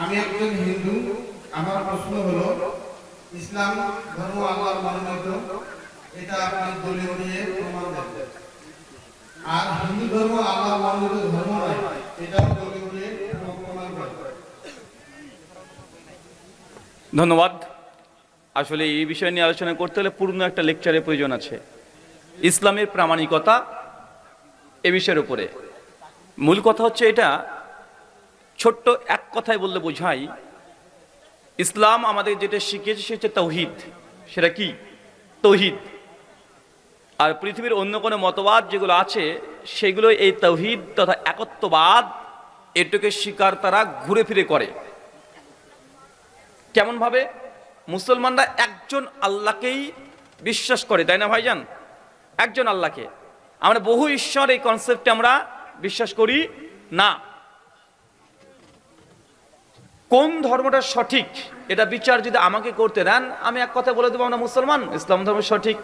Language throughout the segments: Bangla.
আমি একজন হিন্দু। আমার প্রশ্ন হলো, ইসলাম ধর্ম আল্লাহর মনোনীত এটা আপনি দলীয় নিয়ে প্রমাণ দেন। আর হিন্দু ধর্ম আল্লাহর মনোনীত ধর্ম নয়, এটাও দলীয় নিয়ে প্রমাণ দেন। ধন্যবাদ। আসলে এই বিষয় নিয়ে আলোচনা করতে হলে পূর্ণ একটা লেকচারের প্রয়োজন আছে। ইসলামের প্রামাণিকতা এ বিষয়ের উপরে। মূল কথা হচ্ছে এটা, ছোট্ট এক কথায় বললে বোঝাই, ইসলাম আমাদের যেটা শিখিয়েছে সেটা হচ্ছে তৌহিদ। সেটা কি? তৌহিদ। আর পৃথিবীর অন্য কোনো মতবাদ যেগুলো আছে, সেগুলো এই তৌহিদ তথা একত্ববাদ, এটুকে স্বীকার তারা ঘুরে ফিরে করে। কেমন ভাবে মুসলমানরা একজন আল্লাহকেই বিশ্বাস করে, তাই না ভাইজান? একজন আল্লাহকে। আমরা বহু ঈশ্বর এই কনসেপ্টে আমরা বিশ্বাস করি না। কোন ধর্মটা সঠিক? এটা বিচার যদি আমাকে করতে দেন, আমি এক কথা বলে দেবো আমরা মুসলমান। ইসলাম ধর্ম সঠিক।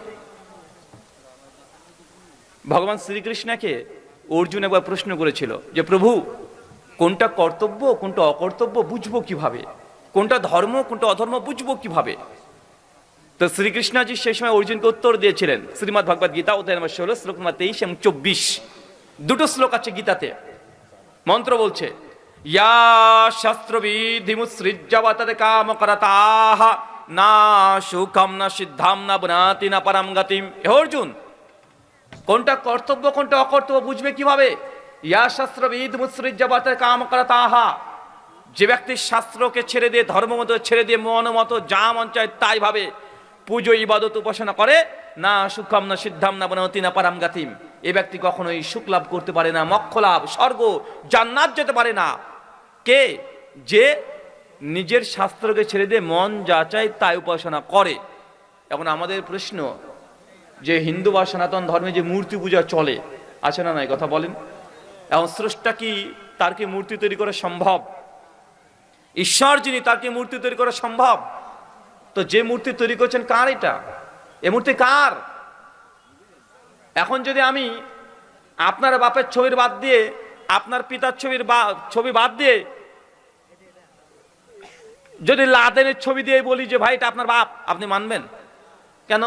ভগবান শ্রীকৃষ্ণকে অর্জুন একবার প্রশ্ন করেছিল যে, প্রভু, কোনটা কর্তব্য, কোনটা অকর্তব্য, বুঝব কীভাবে? কোনটা ধর্ম, কোনটা অধর্ম, বুঝব কীভাবে? তো শ্রীকৃষ্ণজি সেই সময় অর্জুনকে উত্তর দিয়েছিলেন, শ্রীমদ ভগবত গীতা, অধ্যায় নম্বর ষোলো, শ্লোক নম্বর তেইশ এবং চব্বিশ। দুটো শ্লোক আছে গীতাতে। মন্ত্র বলছে ইয়া শাস্ত্রবিধিমুৎসৃজ্যবতদ কাম করতাহ না সুখম না সিদ্ধাম না বনাতি না পরম গতিম হে অর্জুন, কোনটা কর্তব্য, কোনটা অকর্তব্য বুঝবে কীভাবে? ইয়া শাস্ত্রবিদ মুৎসৃজ্যবত কাম করতাহা যে ব্যক্তি শাস্ত্রকে ছেড়ে দিয়ে, ধর্ম মতো ছেড়ে দিয়ে, মন মতো যা মন চায় তাই ভাবে পুজো ইবাদত উপাসনা করে, না সুখম, না সিদ্ধাম, না বনতি, না পারাম গাতিম। এ ব্যক্তি কখনোই সুখ লাভ করতে পারে না, মক্ষ লাভ, স্বর্গ, জান্নাত যেতে পারে না। কে? যে নিজের শাস্ত্রকে ছেড়ে দিয়ে মন যা চায় তাই উপাসনা করে। এখন আমাদের প্রশ্ন, যে হিন্দু বা সনাতন ধর্মে যে মূর্তি পূজা চলে, আছে না নাই? কথা বলেন। এখন স্রষ্টা কি তার কি মূর্তি তৈরি করা সম্ভব? ঈশ্বর যিনি তার কি মূর্তি তৈরি করা সম্ভব? তো যে মূর্তি তৈরি করছেন কার এটা? এ মূর্তি কার? এখন যদি আমি আপনার বাপের ছবির বাদ দিয়ে আপনার পিতার ছবির ছবি বাদ দিয়ে যদি লাদেনের ছবি দিয়ে বলি যে, ভাই, এটা আপনার বাপ, আপনি মানবেন? কেন?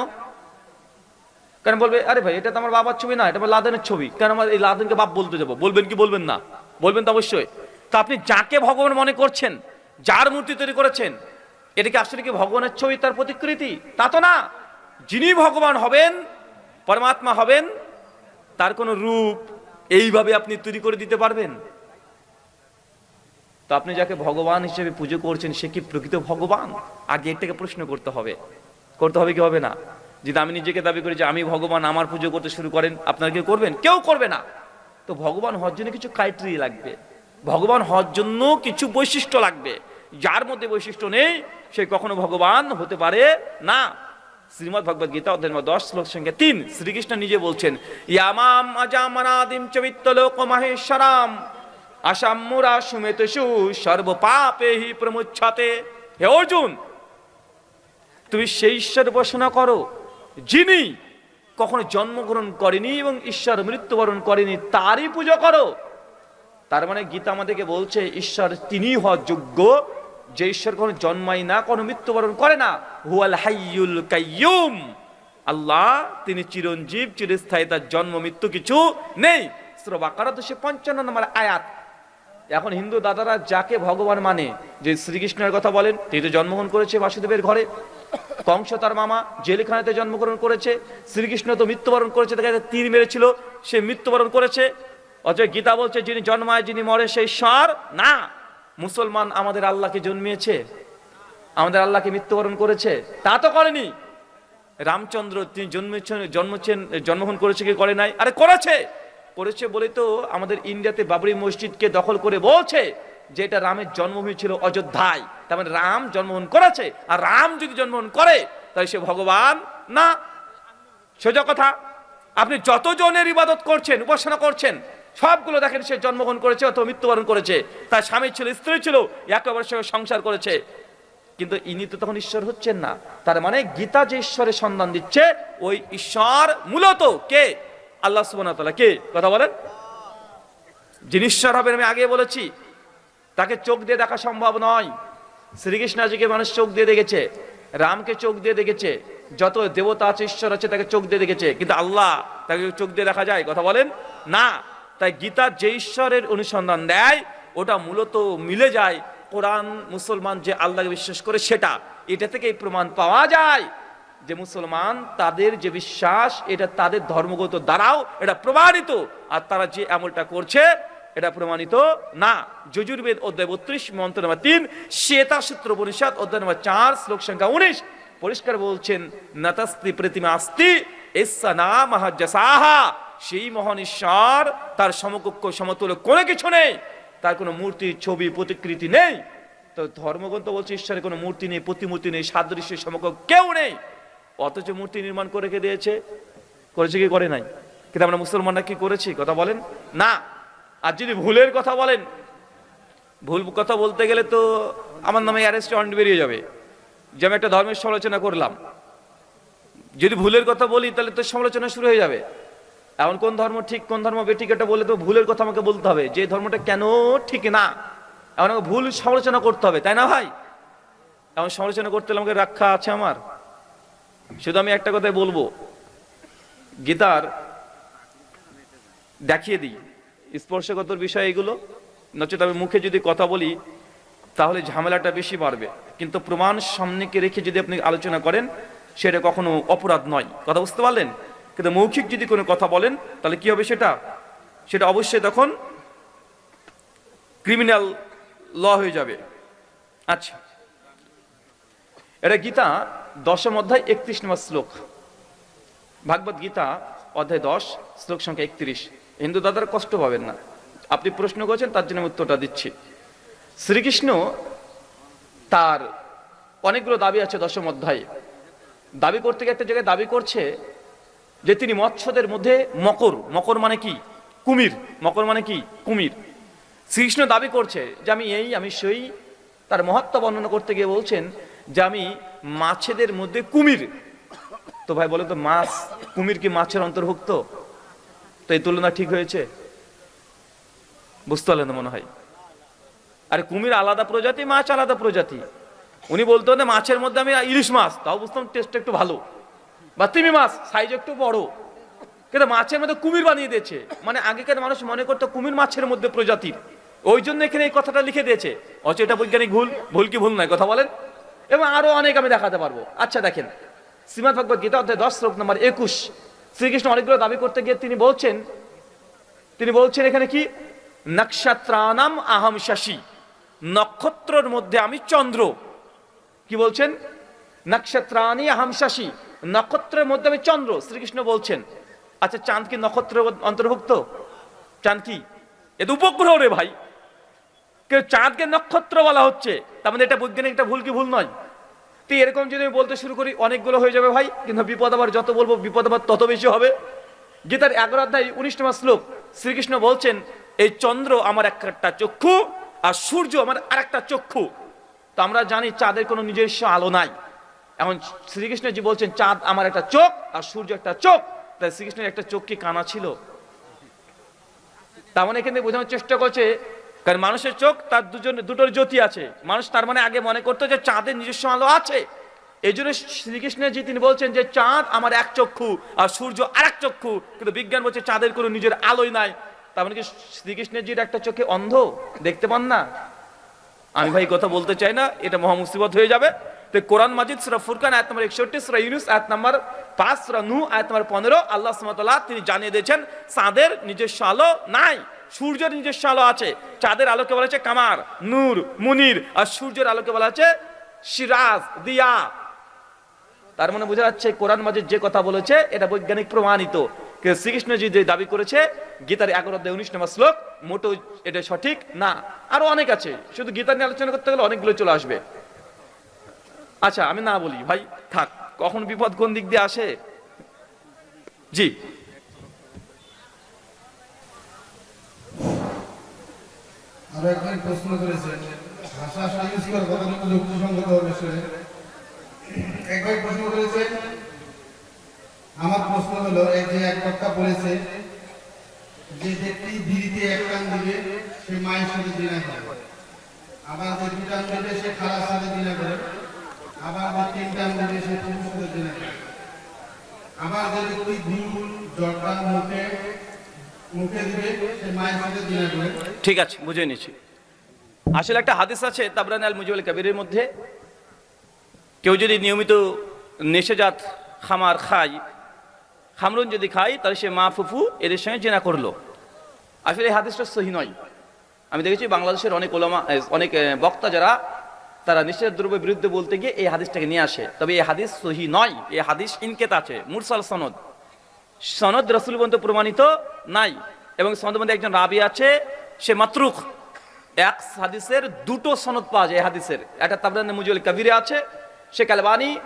কেন বলবে, আরে ভাই, এটা তো আমার বাবার ছবি না, এটা আমার লাদেনের ছবি। কেন আমার এই লাদেনকে বাপ বলতে যাব? বলবেন কি বলবেন না? বলবেন তো অবশ্যই। তো আপনি যাকে ভগবান মনে করছেন, যার মূর্তি তৈরি করেছেন, এটা কি আসলে কি ভগবানের ছবি, তার প্রতিকৃতি? তা তো না। যিনি ভগবান হবেন, পরমাত্মা হবেন, তার কোনো রূপ এইভাবে আপনি তৈরি করে দিতে পারবেন? তো আপনি যাকে ভগবান হিসেবে পুজো করছেন, সে কি প্রকৃত ভগবান? আগে এটাকে প্রশ্ন করতে হবে। করতে হবে কি হবে না? যদি আমি নিজেকে দাবি করি যে আমি ভগবান, আমার পুজো করতে শুরু করেন, আপনারা কেউ করবেন? কেউ করবে না। তো ভগবান হওয়ার জন্য কিছু ক্রাইটেরিয়া লাগবে। ভগবান হওয়ার জন্য কিছু বৈশিষ্ট্য লাগবে। যার মধ্যে বৈশিষ্ট্য নেই, সে কখনো ভগবান হতে পারে না। শ্রীমদ ভগবত গীতা অধ্যায় দশ শ্লোক সংখ্যা তিন, শ্রীকৃষ্ণ নিজে বলছেন, ইয়ামাম আজামনাদিম চবিত্ত লোক মাহেশ্বরাম, আসাম্মুরা সুমেতসু সর্ব পাপে হি প্রমুচ্ছতে। হে অর্জুন, তুমি সেই ঈশ্বর উপাসনা করো, যিনি কখনো জন্মগ্রহণ করেনি এবং ঈশ্বর মৃত্যুবরণ করেনি, তারই পুজো করো। তার মানে গীতা আমাদেরকে বলছে, ঈশ্বর তিনি হওয়ার যোগ্য যে ঈশ্বর কোনো জন্মাই না, কোনো মৃত্যুবরণ করে না, হুয়াল হাইয়ুল কাইয়ুম। আল্লাহ, তিনি চিরঞ্জীব, চিরস্থায়ী, তার জন্ম, মৃত্যু কিছু নেই। শ্রবাকারা তো সে পঞ্চান্ন নম্বর আয়াত। এখন হিন্দু দাদারা যাকে ভগবান মানে যে শ্রীকৃষ্ণের কথা বলেন, তিনি তো জন্মগ্রহণ করেছে বাসুদেবের ঘরে। কংস তার মামা, জেলখানাতে জন্মগ্রহণ করেছে, শ্রীকৃষ্ণ তো মৃত্যুবরণ করেছে, তাকে তীর মেরেছিল, সে মৃত্যুবরণ করেছে। অথচ গীতা বলছে, যিনি জন্মায়, যিনি মরে, সেই ঈশ্বর না। মুসলমান আমাদের আল্লাহকে জন্মিয়েছে, আমাদের আল্লাহকে মৃত্যুবরণ করেছে, তা তো করেনি। রামচন্দ্র তিনি জন্মেছেন, জন্মছেন, জন্মগ্রহণ করেছে কি করে নাই? আরে করেছে! করেছে বলে তো আমাদের ইন্ডিয়াতে বাবরি মসজিদকে দখল করে বলছে যে এটা রামের জন্মভূমি ছিল অযোধ্যায়। তার মানে রাম জন্মগ্রহণ করেছে, আর রাম যদি জন্মগ্রহণ করে তাই সে ভগবান না। সোজা কথা, আপনি যতজনের ইবাদত করছেন, উপাসনা করছেন সবগুলো দেখেন সে জন্মগ্রহণ করেছে অথবা মৃত্যুবরণ করেছে। তার স্বামী ছিল, স্ত্রী ছিল, একেবারে সঙ্গে সংসার করেছে। কিন্তু ইনি তো তখন ঈশ্বর হচ্ছেন না। তার মানে গীতা যে ঈশ্বরের সন্ধান দিচ্ছে, ওই ঈশ্বর মূলত কে? আল্লাহ তাআলা কে? কথা বলেন। যিনি ঈশ্বর হবেন আমি আগে বলেছি, তাকে চোখ দিয়ে দেখা সম্ভব নয়। শ্রীকৃষ্ণজিকে মানুষ চোখ দিয়ে দেখেছে, রামকে চোখ দিয়ে দেখেছে, যত দেবতা আছে, ঈশ্বর আছে, তাকে চোখ দিয়ে দেখেছে। কিন্তু আল্লাহ তাকে চোখ দিয়ে দেখা যায়, কথা বলেন। না তাই গীতা যে ঈশ্বরের অনুসন্ধান দেয়, ওটা মূলত মিলে যায় কোরআন, মুসলমান যে আল্লাহকে বিশ্বাস করে সেটা। এটা থেকে এই প্রমাণ পাওয়া যায় যে মুসলমান তাদের যে বিশ্বাস, এটা তাদের ধর্মগত দ্বারাও এটা প্রমাণিত। আর তারা যে আমলটা করছে, এটা প্রমাণিত না। যজুর্বেদ অধ্যায় বত্রিশ, মন্ত্র নম্বর তিন শ্বেতা সূত্র পরিষদ অধ্যায় নম্বর চার, শ্লোক সংখ্যা উনিশ, পরিষ্কার বলছেন, নাতাস্তি প্রতিমা আস্তি এসা না সেই মহান ঈশ্বর তার সমকক্ষ সমতুল্য কোনো কিছু নেই। তার কোনো মূর্তি, ছবি, প্রতিকৃতি নেই। তো ধর্মগ্রন্থ বলছে ঈশ্বরের কোনো মূর্তি নেই, প্রতিমূর্তি নেই সাদৃশ্য সমকক্ষ কেউ নেই। অথচ মূর্তি নির্মাণ করে রেখে দিয়েছে? করেছে কি, করে নাই? কিন্তু আমরা মুসলমানরা কি করেছি? কথা বলেন? না। আর যদি ভুলের কথা বলেন, ভুল কথা বলতে গেলে তো আমার নামে অ্যারেস্ট ওয়ারেন্ট বেরিয়ে যাবে। যে আমি একটা ধর্মের সমালোচনা করলাম। যদি ভুলের কথা বলি, তাহলে তো সমালোচনা শুরু হয়ে যাবে। এমন কোন ধর্ম ঠিক, কোন ধর্ম বেঠিক এটা বলে তো ভুলের কথা আমাকে বলতে হবে। যে ধর্মটা কেন ঠিক না? এমন আমাকে ভুল সমালোচনা করতে হবে, তাই না ভাই? এমন সমালোচনা করতে হলে আমাকে রক্ষা আছে আমার। শুধু আমি একটা কথাই বলব। গীতার দেখিয়ে দিই। স্পর্শগত বিষয় এগুলো। নচেত আমি মুখে যদি কথা বলি, তাহলে ঝামেলাটা বেশি বাড়বে। কিন্তু প্রমাণ সামনেকে রেখে যদি আপনি আলোচনা করেন, সেটা কখনো অপরাধ নয়। কথা বুঝতে পারলেন? কিন্তু মৌখিক যদি কোনো কথা বলেন, তাহলে কি হবে সেটা? সেটা অবশ্যই তখন ক্রিমিনাল ল হয়ে যাবে। আচ্ছা। এটা গীতা দশম অধ্যায় একত্রিশ নম্বর শ্লোক। ভাগবত গীতা অধ্যায় দশ, শ্লোক সংখ্যা একত্রিশ। হিন্দু দাদার কষ্ট পাবেন না। আপনি প্রশ্ন করেছেন, তার জন্য উত্তরটা দিচ্ছি। শ্রীকৃষ্ণ তার অনেকগুলো দাবি আছে দশম অধ্যায়ে। দাবি করতে গিয়ে একটা জায়গায় দাবি করছে যে তিনি মৎস্যদের মধ্যে মকর মকর মানে কি? কুমির। মকর মানে কি? কুমির। শ্রীকৃষ্ণ দাবি করছে যে আমি এই, আমি সেই। তার মহত্ব বর্ণনা করতে গিয়ে বলছেন যে আমি মাছেদের মধ্যে কুমির। তো ভাই বলে তো, মাছ, কুমির কি মাছের অন্তর্ভুক্ত? তো এই তুলনা ঠিক হয়েছে? বুঝতে পারলেন মনে হয়? আর কুমির আলাদা প্রজাতি, মাছ আলাদা প্রজাতি। উনি বলতো না মাছের মধ্যে আমি ইলিশ মাছ। তাও বুঝতাম টেস্ট একটু ভালো। বা তিমি মাছ সাইজ একটু বড়। কিন্তু মাছের মধ্যে কুমির বানিয়ে দিয়েছে। মানে আগেকার মানুষ মনে করতো কুমির মাছের মধ্যে প্রজাতির। ওই জন্য এখানে এই কথাটা লিখে দিয়েছে। অথচ এটা বৈজ্ঞানিক ভুল ভুল কি ভুল নয়, কথা বলেন। এবং আরও অনেক আমি দেখাতে পারব। আচ্ছা দেখেন। শ্রীমদ ভগবত গীতা অধ্যায় দশ, শ্লোক নম্বর একুশ। শ্রীকৃষ্ণ অনেকগুলো দাবি করতে গিয়ে তিনি বলছেন তিনি বলছেন এখানে কি? নক্ষত্রানাম আহম শশী। নক্ষত্রর মধ্যে আমি চন্দ্র। কি বলছেন? নক্ষত্রানি আহম শশী। নক্ষত্রের মধ্যে আমি চন্দ্র, শ্রীকৃষ্ণ বলছেন। আচ্ছা চাঁদ কি নক্ষত্র অন্তর্ভুক্ত? চাঁদ কি? এ তো উপগ্রহ রে ভাই। কেউ চাঁদকে নক্ষত্র বলা হচ্ছে, তার মানে এটা বৈজ্ঞানিক একটা ভুল কি ভুল নয়? তো এরকম যদি আমি বলতে শুরু করি, অনেকগুলো হয়ে যাবে ভাই, কিন্তু বিপদ আবার যত বলব, বিপদ আবার তত বেশি হবে। গীতার এগারো অধ্যায় উনিশ নম্বর শ্লোক, শ্রীকৃষ্ণ বলছেন, এই চন্দ্র আমার একটা চক্ষু, আর সূর্য আমার আর একটা চক্ষু। তো আমরা জানি চাঁদের কোনো নিজস্ব আলো নাই। এখন শ্রীকৃষ্ণ জি বলছেন, চাঁদ আমার একটা চোখ আর সূর্য একটা চোখ। তাই শ্রীকৃষ্ণের একটা চোখ কি কানা ছিল? তার মানে এখানে বোঝানোর চেষ্টা করছে, কারণ মানুষের চোখ তার দুজন দুটোর জ্যোতি আছে। মানুষ তার মানে আগে মনে করতো যে চাঁদের নিজস্ব আলো আছে। এই জন্য শ্রীকৃষ্ণজি তিনি বলছেন যে, চাঁদ আমার এক চক্ষু আর সূর্য আর এক চক্ষু। কিন্তু বিজ্ঞান বলছে চাঁদের কোনো নিজের আলোই নাই। তার মানে কি শ্রীকৃষ্ণজির একটা চোখে অন্ধ, দেখতে পান না? আমি ভাই কথা বলতে চাই না, এটা মহা মুসিবত হয়ে যাবে। তো কোরআন মাজিদ সুরা ফুরকান আয়াত নম্বর একষট্টি সুরা ইউনুস আয়াত নম্বর পাঁচ সুরা নু আয়াত নম্বর পনেরো। আল্লাহ সুমতলা তিনি জানিয়ে দিয়েছেন, চাঁদের নিজস্ব আলো নাই, সূর্যের নিজস্ব আলো আছে। চাঁদের আলোকে বলা হচ্ছে কামার, নূর, মুনির, আর সূর্যের আলোকে বলা হচ্ছে সিরাজ, দিয়া। তার মানে বোঝা যাচ্ছে কোরআন মাজিদ যে কথা বলেছে, এটা বৈজ্ঞানিক প্রমাণিত। শ্রীকৃষ্ণজি যে দাবি করেছে, গীতার এগারো অধ্যায় উনিশ নম্বর শ্লোক মোটো এটা সঠিক না। আরও অনেক আছে, শুধু গীতা নিয়ে আলোচনা করতে গেলে অনেকগুলো চলে আসবে। আচ্ছা আমি না বলি, ভাই, থাক। কখন বিপদ কোন দিক দিয়ে আসে? জি। আমার প্রশ্ন হলো, এই যে এক বক্তা বলেছে যে ব্যক্তি এক কান দিবে, সে মায়ের সাথে দিনা খাবে আবার যে সে খালার সাথে দিনা করে। আবার সে আবার যে ব্যক্তি ভুল মুখে মুখে দিবে, সে মায়ের সাথে দিনা করে। ঠিক আছে বুঝে নিচ্ছি আসলে একটা হাদিস আছে, তাবরান আল মুজিবুল কবিরের মধ্যে। কেউ যদি নিয়মিত নেশাজাত খামার খায়, খামরুন যদি খায়, তাহলে সে মা, ফুফু এদের সঙ্গে জেনা করল। আসলে এই হাদিসটা সহি নয়। আমি দেখেছি বাংলাদেশের অনেক ওলামা অনেক বক্তা যারা তারা নিষেধ দ্রব্যের বিরুদ্ধে বলতে গিয়ে এই হাদিসটাকে নিয়ে আসে। তবে এই হাদিস সহি নয়। এই হাদিস ইনকেত আছে। মুরসাল সনদ। সনদ রসুল পর্যন্ত প্রমাণিত নাই। এবং সনদ মধ্যে একজন রাবি আছে, সে মাতরুখ এক হাদিসের দুটো সনদ পাওয়া যায় হাদিসের। একটা তাবরান মুজুল কবিরে আছে, সে কালবানি,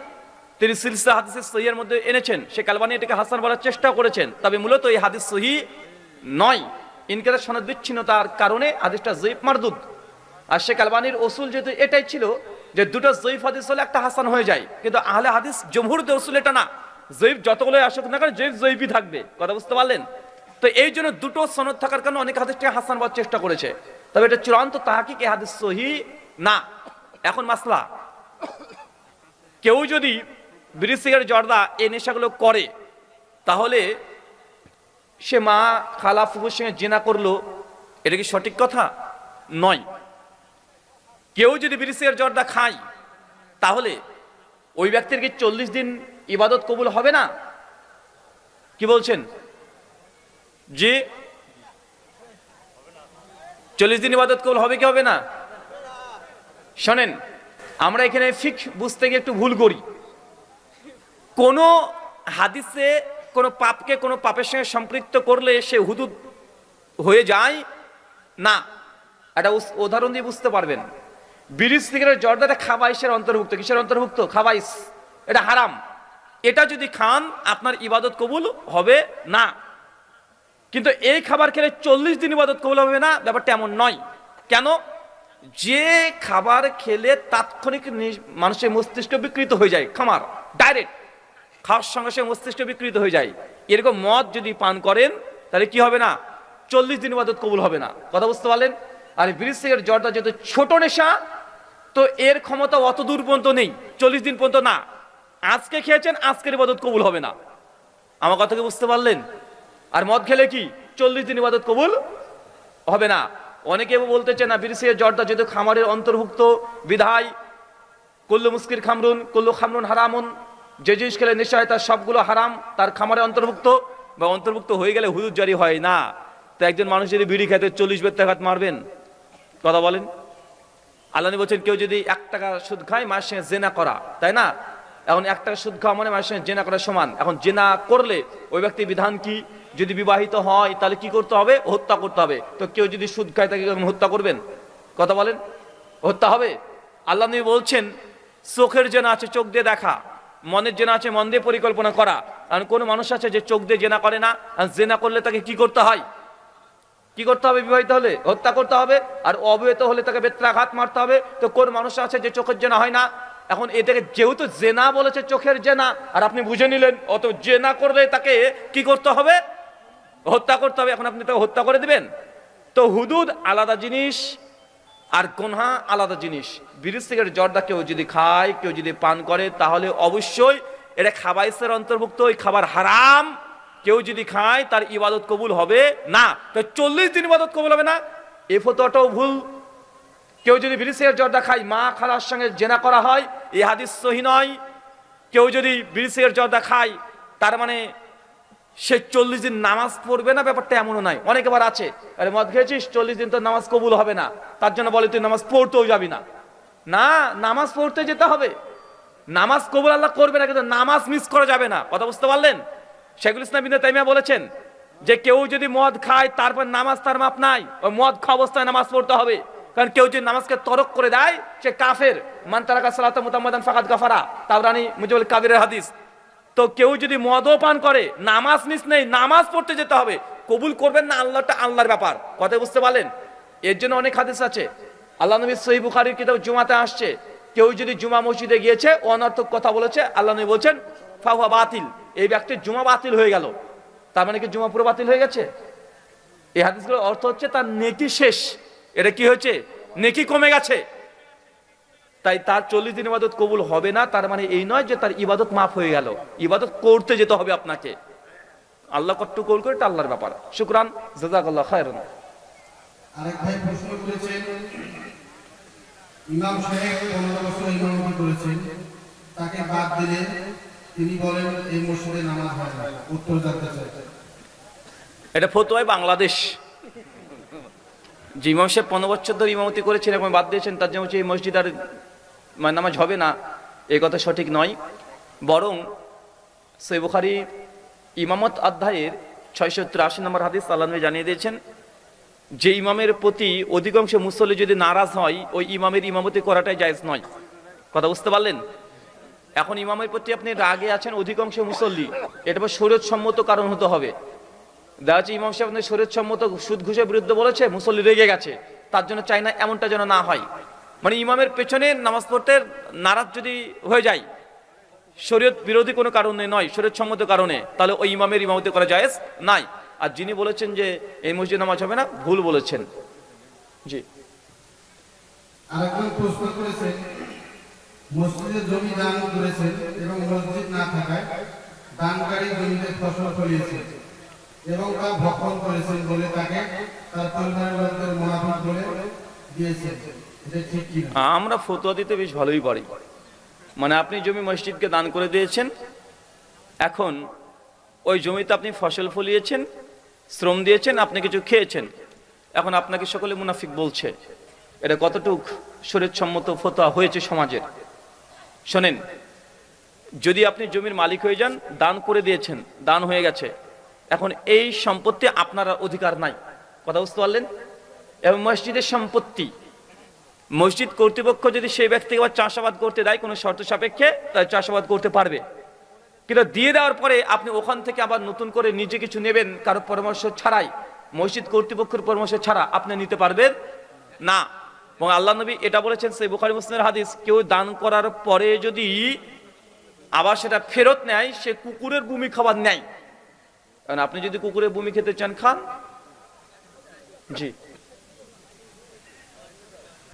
তিনি সিলসিলা হাদিসের সহিয়ের মধ্যে এনেছেন। সে কালবানি এটাকে হাসান বলার চেষ্টা করেছেন। তবে মূলত এই হাদিস সহি নয়। ইনকেতার সনদ বিচ্ছিন্নতার কারণে হাদিসটা জয়ীফ মারদুদ। আর শেখ আলবানির ওসুল যেহেতু এটাই ছিল যে দুটো জয়ীফ হাদিস হলে একটা হাসান হয়ে যায়, কিন্তু আহলে হাদিস জমহুরদের ওসুল এটা না। জয়ীফ যতগুলো আসুক না কারণ জয়ীফ জয়ীফই থাকবে। কথা বুঝতে পারলেন? তো এই জন্য দুটো সনদ থাকার কারণে অনেক হাদিসকে হাসান হওয়ার চেষ্টা করেছে। তবে এটা চূড়ান্ত তাহাকিক এই হাদিস সহি না। এখন মাসলা, কেউ যদি বিড়ি জর্দা এই নেশাগুলো করে, তাহলে সে মা খালা ফুফুর সঙ্গে জেনা করল, এটা কি সঠিক কথা? নয়। কেউ যদি বিড়ি সিগারেট জর্দা খায়, তাহলে ওই ব্যক্তির কি চল্লিশ দিন ইবাদত কবুল হবে না? কি বলছেন? জি? চল্লিশ দিন ইবাদত কবুল হবে কি হবে না? শোনেন, আমরা এখানে ফিক বুঝতে গিয়ে একটু ভুল করি। কোনো হাদিসে কোনো পাপকে কোনো পাপের সঙ্গে সম্পৃক্ত করলে সে হুদুদ হয়ে যায়? না। উস- উদাহরণ দিয়ে বুঝতে পারবেন। বিড়ি সিগারেট জর্দাটা খাবাইশের অন্তর্ভুক্ত। কিসের অন্তর্ভুক্ত? খাবাইশ। এটা হারাম। এটা যদি খান, আপনার ইবাদত কবুল হবে না। কিন্তু এই খাবার খেলে চল্লিশ দিন ইবাদত কবুল হবে না, ব্যাপারটা এমন নয়। কেন? যে খাবার খেলে তাৎক্ষণিক মানুষের মস্তিষ্ক বিকৃত হয়ে যায়। খামার ডাইরেক্ট খাওয়ার সঙ্গে সঙ্গে মস্তিষ্ক বিকৃত হয়ে যায়। এরকম মদ যদি পান করেন, তাহলে কি হবে না? চল্লিশ দিন ইবাদত কবুল হবে না। কথা বুঝতে পারলেন? আর বিড়ি সিগারেট জর্দা যেহেতু ছোট নেশা তো এর ক্ষমতা অত দূর পর্যন্ত নেই, চল্লিশ দিন পর্যন্ত না। আজকে খেয়েছেন, আজকের ইবাদত কবুল হবে না। আমার কথা কি বুঝতে পারলেন? আর মদ খেলে কি চল্লিশ দিন ইবাদত কবুল হবে না? অনেকে বলতে চায়, না বিরিসিয়া জর্দা যেহেতু খামারের অন্তর্ভুক্ত, বিধায় কুল্লু মুস্কির খামরুন, কুল্লু খামরুন হারামুন। যে জিনিস খেলে নেশা তার সবগুলো হারাম, তার খামারে অন্তর্ভুক্ত বা অন্তর্ভুক্ত হয়ে গেলে হুদুদ জারি হয় না। তো একজন মানুষ যদি বিড়ি খেতে চল্লিশ বেত্তাঘাত মারবেন, কথা বলেন। আল্লাহ বলছেন, কেউ যদি এক টাকা সুদ খায়, মায়ের সঙ্গে জেনা করা, তাই না? এখন এক টাকা সুদ খাওয়া মানে মায়ের সঙ্গে জেনা করা সমান। এখন জেনা করলে ওই ব্যক্তির বিধান কি? যদি বিবাহিত হয়, তাহলে কি করতে হবে? হত্যা করতে হবে। তো কেউ যদি সুদ খায়, তাকে হত্যা করবেন? কথা বলেন। হত্যা হবে? আল্লাহ নবী বলছেন, চোখের জেনা আছে, চোখ দিয়ে দেখা। মনের জেনা আছে, মন দিয়ে পরিকল্পনা করা। আর কোনো মানুষ আছে যে চোখ দিয়ে জেনা করে না, আর জেনা করলে তাকে কি করতে হয়? কি করতে হবে বিবাহিত হলে? হত্যা করতে হবে। আর অবিবাহিত হলে তাকে বেত্রাঘাত মারতে হবে। তো কোন মানুষ আছে যে চোখের জেনা হয় না? এখন এটাকে যেহেতু জেনা বলেছে চোখের জেনা, আর আপনি বুঝে নিলেন অত জেনা করলে তাকে কি করতে হবে? হত্যা করতে হবে। এখন আপনি তাকে হত্যা করে দিবেন। তো হুদুদ আলাদা জিনিস, আর গোনহা আলাদা জিনিস। বিড়ি, সিগারেট, জর্দা কেউ যদি খায়, কেউ যদি পান করে, তাহলে অবশ্যই এটা খাবাইসের অন্তর্ভুক্ত, ওই খাবার হারাম। কেউ যদি খায়, তার ইবাদত কবুল হবে না। তো চল্লিশ দিন ইবাদত কবুল হবে না। এ ফতোয়াটাও ভুল। কেউ যদি বিড়ি সিগারেট জর্দা খায়, মা খালার সঙ্গে জেনা করা হয় এই হাদিস সহি নয়। কেউ যদি বিড়ি সিগারেট জর্দা খায়, তার মানে সে চল্লিশ দিন নামাজ পড়বে না, ব্যাপারটা এমনও নয়। অনেক আবার আছে, আরে মদ খেয়েছিস? চল্লিশ দিন তো নামাজ কবুল হবে না। তার জন্য বলে, তুই নামাজ পড়তেও যাবি না। না, নামাজ পড়তে যেতে হবে। নামাজ কবুল আল্লাহ করবে না, কিন্তু নামাজ মিস করা যাবে না। কথা বুঝতে পারলেন? শেখুল ইসলাম বিন তাইমিয়া বলেছেন যে কেউ যদি মদ খায়, তারপর নামাজ তার মাপ নাই। ওই মদ খাওয়া অবস্থায় নামাজ পড়তে হবে। কারণ কেউ যদি নামাজকে তরক করে দেয়, সে কাফের। মান তারাকা সালাত মুতাম্মাদান ফাকাত গাফারা। তাবরানি মুজিবুল কাবিরের হাদিস। তো কেউ যদি মদও পান করে, নামাজ মিস নেই, নামাজ পড়তে যেতে হবে। কবুল করবেন না, আল্লাহটা আল্লাহর ব্যাপার। কথা বুঝতে পারলেন? এর জন্য অনেক হাদিস আছে। আল্লাহ নবী সহি বুখারির কিতাব জুমাতে আসছে। কেউ যদি জুমা মসজিদে গিয়েছে, অনর্থক কথা বলেছে আল্লাহ নবী বলছেন, ফাহুয়া বাতিল। এই ব্যক্তির জুমা বাতিল হয়ে গেল। তার মানে কি জুমা পুরো বাতিল হয়ে গেছে? এই হাদিসগুলোর অর্থ হচ্ছে তার নেকি শেষ। এটা কি হয়েছে? নেকি কমে গেছে। তাই তার চল্লিশ দিন ইবাদত কবুল হবে না, তার মানে এই নয় যে তার ইবাদত মাফ হয়ে গেল। ইবাদত করতে যেতে হবে আপনাকে। আল্লাহ কট্টু কবুল করে আল্লাহর ব্যাপার। শুক্রান, জাজাকাল্লাহ খায়রান। আরেক ভাই প্রশ্ন করেছেন, ইমাম সাহেব পনেরো বছর ইমামতি করেছেন, তাকে বাদ দিলে তিনি বলেন, এই মসজিদে নামাজ হয় না। উত্তর জানতে চাই। এটা ফতোয়ায় বাংলাদেশ। যে ইমাম সাহেব পনেরো বছর ধরে ইমামতি করেছেন এবং বাদ দিয়েছেন, তার জন্য এই মসজিদ আর মানে নামাজ হবে না। এই কথা সঠিক নয়। বরং সৈ বুখারি ইমামত অধ্যায়ের ছয়শো তিরাশি নম্বর হাদিস আল্লাহ জানিয়ে দিয়েছেন, যে ইমামের প্রতি অধিকাংশ মুসল্লি যদি নারাজ হয়, ওই ইমামের ইমামতি করাটাই জায়েজ নয়। কথা বুঝতে পারলেন? এখন ইমামের প্রতি আপনি রাগে আছেন, অধিকাংশ মুসল্লি। এটা বা সম্মত কারণ হতে হবে। দেখা যাচ্ছে ইমাম সাহেব আপনার শরীর সম্মত সুদ ঘুষের বিরুদ্ধে বলেছে, মুসল্লি রেগে গেছে। তার জন্য চাই না এমনটা যেন না হয়। মানে ইমামের পেছনে নামাজ পড়তে নারাজ যদি হয়ে যায়, শরীয়ত বিরোধী কোনো কারণে নয় শরীয়ত সম্মত কারণে, তাহলে ওই ইমামের ইমামতি করা জায়েজ নাই। আর যিনি বলেছেন যে এই মসজিদ নামাজ হবে না, ভুল বলেছেন। জি। আরেকজন প্রশ্ন করেছেন মসজিদে জমি দান করেছেন এবং মসজিদ না থাকায় দানকারী জমিতে ফসল ফলিয়েছে এবং তা ভক্ষণ করেছেন বলে তাকে তার পরিবারের মুনাফিক বলে দিয়েছে এটা ঠিক কি না আমরা ফতোয়া দিতে বেশ ভালোই পারি। মানে আপনি জমি মসজিদকে দান করে দিয়েছেন, এখন ওই জমিতে আপনি ফসল ফলিয়েছেন, শ্রম দিয়েছেন, আপনি কিছু খেয়েছেন। এখন আপনাকে সকলে মুনাফিক বলছে। এটা কতটুক শরীরসম্মত ফতোয়া হয়েছে সমাজের? শোনেন, যদি আপনি জমির মালিক হয়ে যান, দান করে দিয়েছেন, দান হয়ে গেছে, এখন এই সম্পত্তি আপনার অধিকার নাই। কথা বুঝতে পারলেন? এবং মসজিদের সম্পত্তি, মসজিদ কর্তৃপক্ষ যদি সেই ব্যক্তিকে আবার চাষাবাদ করতে দেয়, কোনো শর্ত সাপেক্ষে, তাহলে চাষাবাদ করতে পারবে। কিন্তু দিয়ে দেওয়ার পরে আপনি ওখান থেকে আবার নতুন করে নিজে কিছু নেবেন, কারও পরামর্শ ছাড়াই, মসজিদ কর্তৃপক্ষের পরামর্শ ছাড়া আপনি নিতে পারবেন? না। এবং আল্লাহ নবী এটা বলেছেন, সেই বুখারি মুসলিমের হাদিস, কেউ দান করার পরে যদি আবার সেটা ফেরত নেয়, সে কুকুরের ভূমি খাবার নেয়। কারণ আপনি যদি কুকুরের ভূমি খেতে চান, খান। জি।